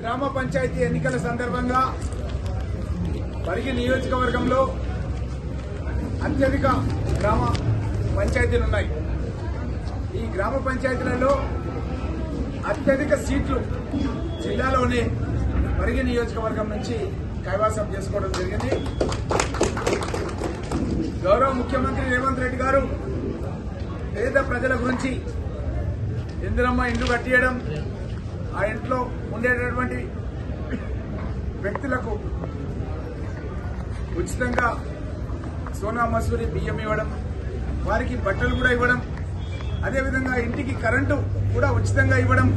గ్రామ పంచాయతీ ఎన్నికల సందర్భంగా పరిగి నియోజకవర్గంలో అత్యధిక గ్రామ పంచాయతీలు ఉన్నాయి. ఈ గ్రామ పంచాయతీలలో అత్యధిక సీట్లు జిల్లాలోనే పరిగి నియోజకవర్గం నుంచి కైవాసం చేసుకోవడం జరిగింది. గౌరవ ముఖ్యమంత్రి రేవంత్ రెడ్డి గారు పేద ప్రజల గురించి ఇందిరమ్మ ఇండ్లు కట్టియడం ఆ ఇంట్లో ఉండేటటువంటి వ్యక్తులకు ఉచితంగా సోనా మసూరి బియ్యం ఇవ్వడం వారికి బట్టలు కూడా ఇవ్వడం అదేవిధంగా ఇంటికి కరెంటు కూడా ఉచితంగా ఇవ్వడం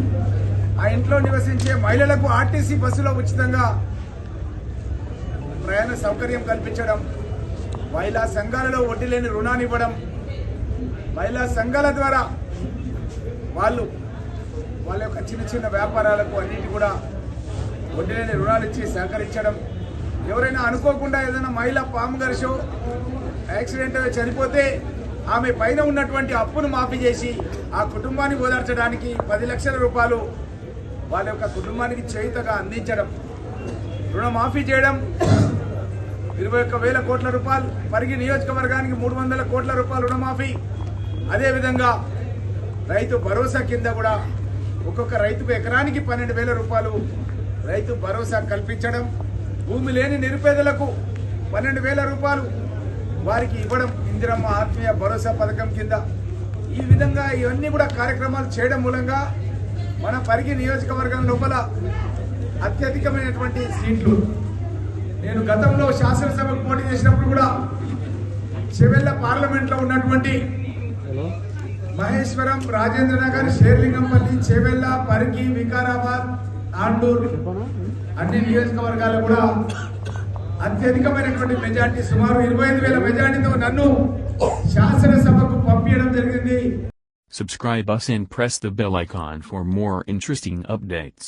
ఆ ఇంట్లో నివసించే మహిళలకు ఆర్టీసీ బస్సులో ఉచితంగా ప్రయాణ సౌకర్యం కల్పించడం మహిళా సంఘాలలో వడ్డీ లేని రుణాన్ని ఇవ్వడం మహిళా సంఘాల ద్వారా వాళ్ళు వాళ్ళ యొక్క చిన్న చిన్న వ్యాపారాలకు అన్నిటి కూడా వడ్డీ లేని రుణాలు ఇచ్చి సహకరించడం. ఎవరైనా అనుకోకుండా ఏదైనా మహిళ పాము గరిషో యాక్సిడెంట్ చనిపోతే ఆమె పైన ఉన్నటువంటి అప్పును మాఫీ చేసి ఆ కుటుంబాన్ని ఓదార్చడానికి పది లక్షల రూపాయలు వాళ్ళ యొక్క కుటుంబానికి చేయుతగా అందించడం రుణమాఫీ చేయడం ఇరవై ఒక్క వేల కోట్ల రూపాయలు పరిగి నియోజకవర్గానికి మూడు వందల కోట్ల రూపాయలు రుణమాఫీ అదేవిధంగా రైతు భరోసా కింద కూడా ఒక్కొక్క రైతుకు ఎకరానికి పన్నెండు వేల రూపాయలు రైతు భరోసా కల్పించడం భూమి లేని నిరుపేదలకు పన్నెండు వేల రూపాయలు వారికి ఇవ్వడం ఇందిరమ్మ ఆత్మీయ భరోసా పథకం కింద. ఈ విధంగా ఇవన్నీ కూడా కార్యక్రమాలు చేయడం మూలంగా మన పరిగి నియోజకవర్గం లోపల అత్యధికమైనటువంటి సీట్లు. నేను గతంలో శాసనసభకు పోటీ చేసినప్పుడు కూడా చెవెళ్ళ పార్లమెంట్లో ఉన్నటువంటి మహేశ్వరం రాజేంద్ర నగర్ షేర్లింగంపల్లి చెవెళ్ళ పరిగి వికారాబాద్ ఆండూర్ అన్ని నియోజకవర్గాలు కూడా అత్యధికమైనటువంటి మెజార్టీ సుమారు ఇరవై ఐదు వేల మెజార్టీతో నన్ను శాసనసభకు పంపించడం జరిగింది Subscribe us and press the bell icon for more interesting updates.